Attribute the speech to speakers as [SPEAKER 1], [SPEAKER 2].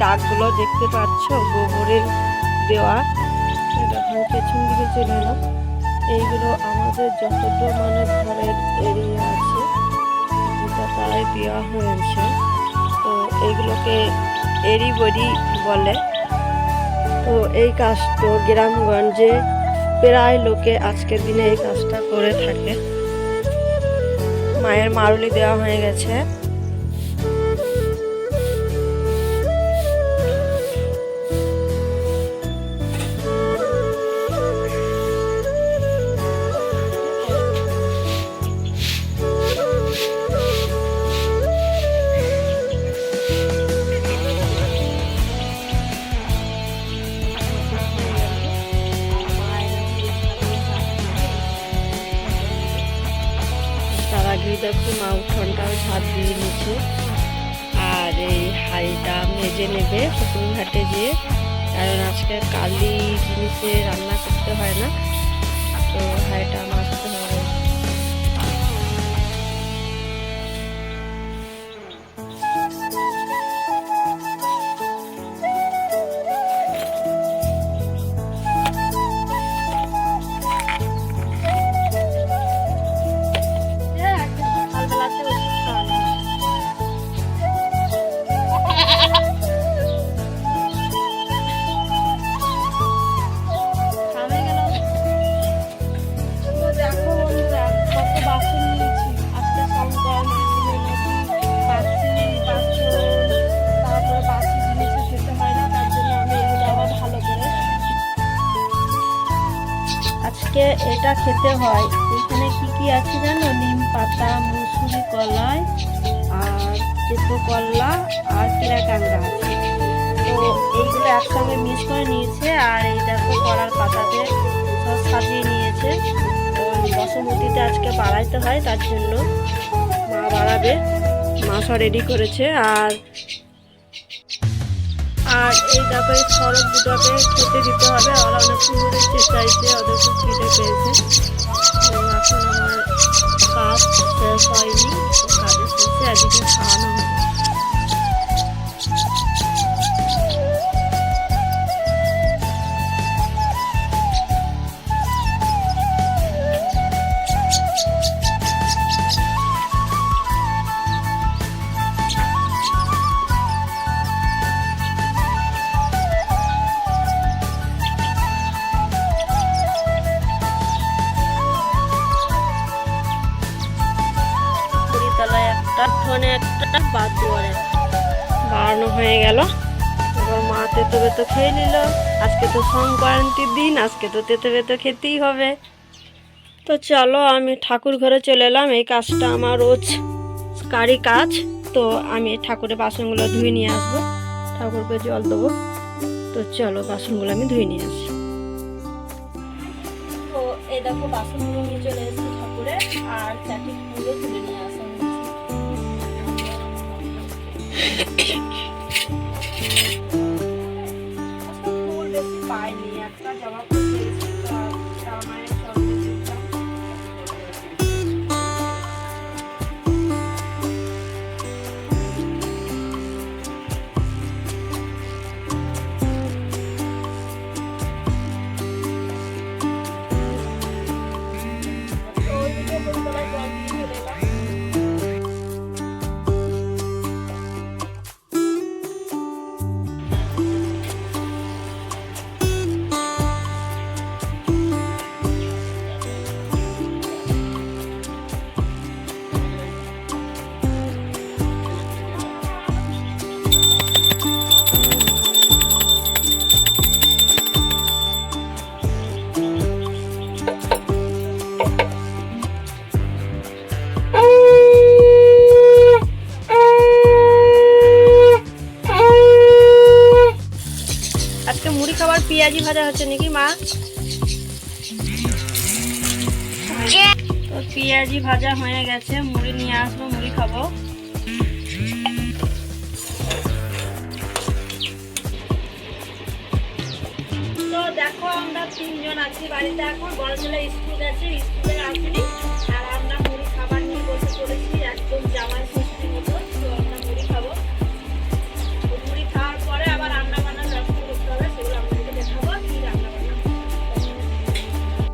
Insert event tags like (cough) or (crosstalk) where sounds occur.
[SPEAKER 1] দাগগুলো দেখতে পাচ্ছ? গোবরের দেওয়া। হয় পেছন দিকে চলে এলাম। এইগুলো আমাদের যতটা মানে ঘরের এরিয়া আছে তাই দেওয়া হয়েছে। তো এইগুলোকে এরি বড়ি বলে। তো এই কাজ তো গ্রামগঞ্জে প্রায় লোকে আজকের দিনে এই কাজটা করে থাকে। মায়ের মারুলি দেওয়া হয়ে গেছে। দেখো মা ভাত দিয়ে নিচ্ছে। আর এই হাঁড়িটা মেজে নেবে পুকুর ঘাটে যেয়ে কারণ আজকে কালি জিনিসে রান্না করতে হয় না। তো হাঁড়িটা আজকে এটা খেতে হয়। এখানে কি কি আছে জানো? নিম পাতা, মুসুরি কলাই, আর তেতো কলা, আর কেরা কাঁকড়া তো এইগুলো একসঙ্গে মিক্স করে নিয়েছে, আর এই দেখো কলার পাতাতে সব সাজিয়ে নিয়েছে। বসমতিতে আজকে বাড়াইতে হয়, তার জন্য মা বাড়াবে। মা সব রেডি করেছে, আর আর এই দেখো, এই সড়ক দুটোকে খেতে দিতে হবে। ওরা অনেক সুন্দর চাইছে ওদের খুব খিদে পেয়েছে এখন আমার শেষ হয়নি। একটা ফোনে একটা বাদ বাথরুমে বাড়ানো হয়ে গেল। এবার মা তেতো বেতো খেয়ে নিল। আজকে তো সংক্রান্তির দিন, আজকে তো তেতো বেতো খেতেই হবে। তো চলো, আমি ঠাকুর ঘরে চলে এলাম। এই কাজটা আমার রোজ কারি কাজ। তো আমি ঠাকুরের বাসনগুলো ধুয়ে নিয়ে আসব। ঠাকুরকে জল দেবো। তো চলো, বাসনগুলো আমি ধুয়ে নিয়ে আসি। তো এই দেখো, বাসনগুলো নিয়ে চলে এসেছি ঠাকুরে আর চারটি ফুলও তুলে নিয়ে আসা Yeah. (laughs) পেঁয়াজি ভাজা হচ্ছে নাকি, মা? তো পেঁয়াজি ভাজা হয়ে গেছে, মুড়ি নিয়ে আসব, মুড়ি খাব। দেখো আমরা তিনজন আছি বাড়িতে এখন, বড় ছেলে স্কুল গেছে, স্কুলে আসেনি, আর আমরা